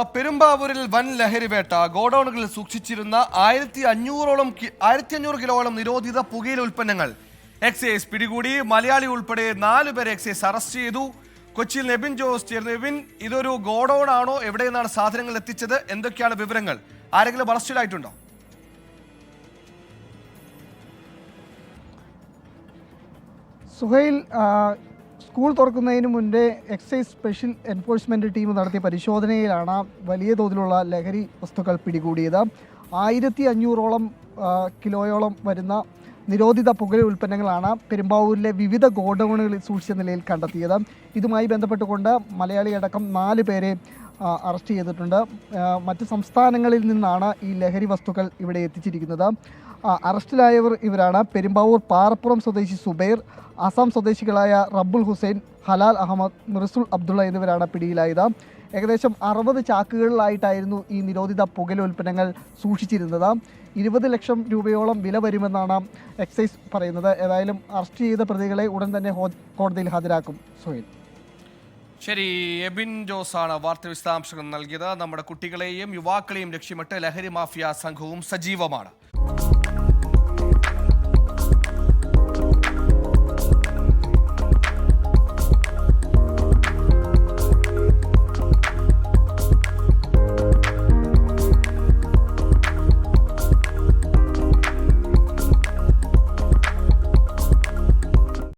പെരുമ്പാവൂരിൽ വൻ ലഹരിവേട്ട ഗോഡൌണുകളിൽ സൂക്ഷിച്ചിരുന്ന ആയിരത്തി അഞ്ഞൂറോളം ആയിരത്തി അഞ്ഞൂറ് കിലോളം നിരോധിത പുകയില ഉൽപ്പന്നങ്ങൾ. എക്സൈസ് പിടികൂടി. മലയാളി ഉൾപ്പെടെ നാലു പേരെ എക്സൈസ് അറസ്റ്റ് ചെയ്തു. കൊച്ചിയിൽ നെബിൻ ജോസ് നെബിൻ ഇതൊരു ഗോഡൌൺ ആണോ എവിടെ നിന്നാണ് സാധനങ്ങൾ എത്തിച്ചത്? എന്തൊക്കെയാണ് വിവരങ്ങൾ? ആരെങ്കിലും അറസ്റ്റിലായിട്ടുണ്ടോ? സുഹൈൽ സ്കൂൾ തുറക്കുന്നതിന് മുൻപേ എക്സൈസ് സ്പെഷ്യൽ എൻഫോഴ്സ്മെന്റ് ടീം നടത്തിയ പരിശോധനയിലാണ് വലിയ തോതിലുള്ള ലഹരി വസ്തുക്കൾ പിടികൂടിയത്. ആയിരത്തി അഞ്ഞൂറോളം കിലോയോളം വരുന്ന നിരോധിത പുകയില ഉൽപ്പന്നങ്ങളാണ് പെരുമ്പാവൂരിലെ വിവിധ ഗോഡൗണുകളിൽ സൂക്ഷിച്ച നിലയിൽ കണ്ടെത്തിയത്. ഇതുമായി ബന്ധപ്പെട്ടുകൊണ്ട് മലയാളി അടക്കം നാല് പേരെ അറസ്റ്റ് ചെയ്തിട്ടുണ്ട്. മറ്റ് സംസ്ഥാനങ്ങളിൽ നിന്നാണ് ഈ ലഹരി വസ്തുക്കൾ ഇവിടെ എത്തിച്ചിരിക്കുന്നത്. അറസ്റ്റിലായവർ ഇവരാണ്. പെരുമ്പാവൂർ പാറപ്പുറം സ്വദേശി സുബൈർ അസം സ്വദേശികളായ റബ്ബുൽ ഹുസൈൻ ഹലാൽ അഹമ്മദ് മിർസുൽ അബ്ദുള്ള എന്നിവരാണ് പിടിയിലായത്. ഏകദേശം അറുപത് ചാക്കുകളിലായിട്ടായിരുന്നു ഈ നിരോധിത പുകയില ഉൽപ്പന്നങ്ങൾ സൂക്ഷിച്ചിരുന്നത്. ഇരുപത് ലക്ഷം രൂപയോളം വില വരുമെന്നാണ് എക്സൈസ് പറയുന്നത്. ഏതായാലും അറസ്റ്റ് ചെയ്ത പ്രതികളെ ഉടൻ തന്നെ കോടതിയിൽ ഹാജരാക്കും. സോയിൽ ശരി എബിൻ ജോസാണ് വാർത്ത വിശദാംശങ്ങൾ നൽകിയത്. നമ്മുടെ കുട്ടികളെയും യുവാക്കളെയും ലക്ഷ്യമിട്ട് ലഹരി മാഫിയ സംഘവും സജീവമാണ്.